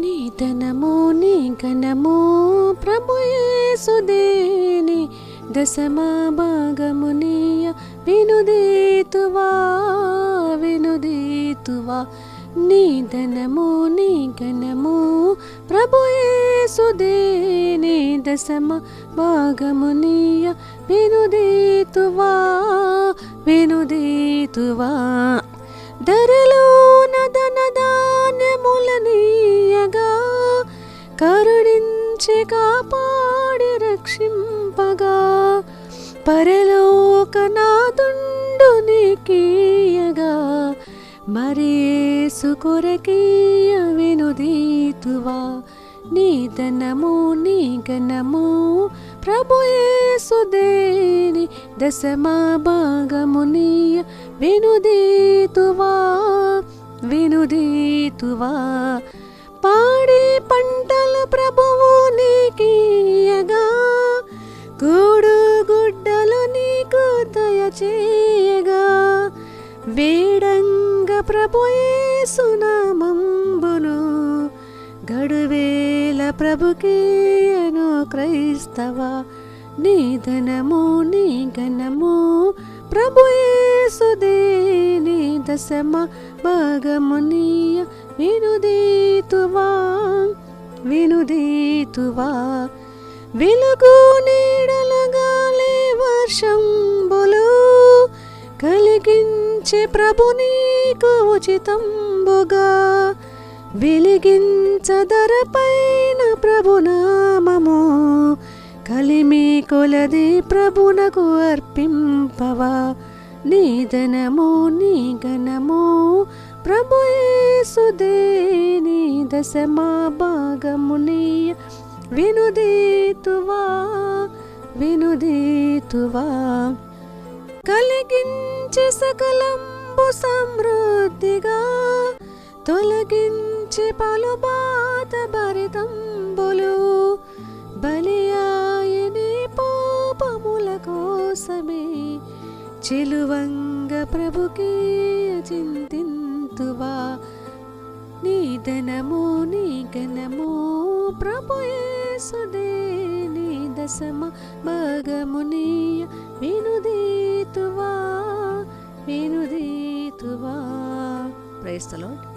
నీ ధనము నీ ఘనము ప్రభుయేసుదేని దశమా భాగమునియ వినుదీతువా వినుదీతువా. నీ ధనము నీ ఘనము ప్రభుయేసుదేని దశమ భాగము నీయ? వినుదీతువా వినుదీతువా. ధరలో నదన ధాన్యములనీయగా కరుణించి కాపాడి రక్షింపగా పరలోకనాదుండు నీకీయగా. మరేసు కొరకీయ వినుదీతువా నీ ధనము నీ గణము ప్రభుయేసుదేని దశమా భాగమునియ వినుదీతువా వినుదీతువా పాడి పంటలు ప్రభుయేసునామంబును గడువేల ప్రభుకేయను క్రైస్తవ నీ ధనము నీ ఘనము ప్రభుయేసుదేని దశమ భాగమునీయ వినుదీతువా వినుదీతువా. వెలుగు నీడలగాలే వర్షంబులు కలిగించే ప్రభు నీకు ఉచితంబుగా. వెలిగించదరపైన ప్రభునామము కలిమి కొలది ప్రభునకు అర్పింపవా. నీ ధనము నీ గణము ప్రభుయేసుదేని దశమా భాగముని వినుదీతువా. వినుదీతువా. కలిగించి సకలంబు సమృద్ధిగా తొలగించి పలు బాధ భరితంబులు బలియాయని పాపముల కోసమే చెలువంగ ప్రభుకి చింతింతువా. నీ ధనము నీ గణము ప్రభుయేసుదే రసమ దశమ భాగమునీయ వినుదీతువా. వినుదీతువా ప్రైస్తలో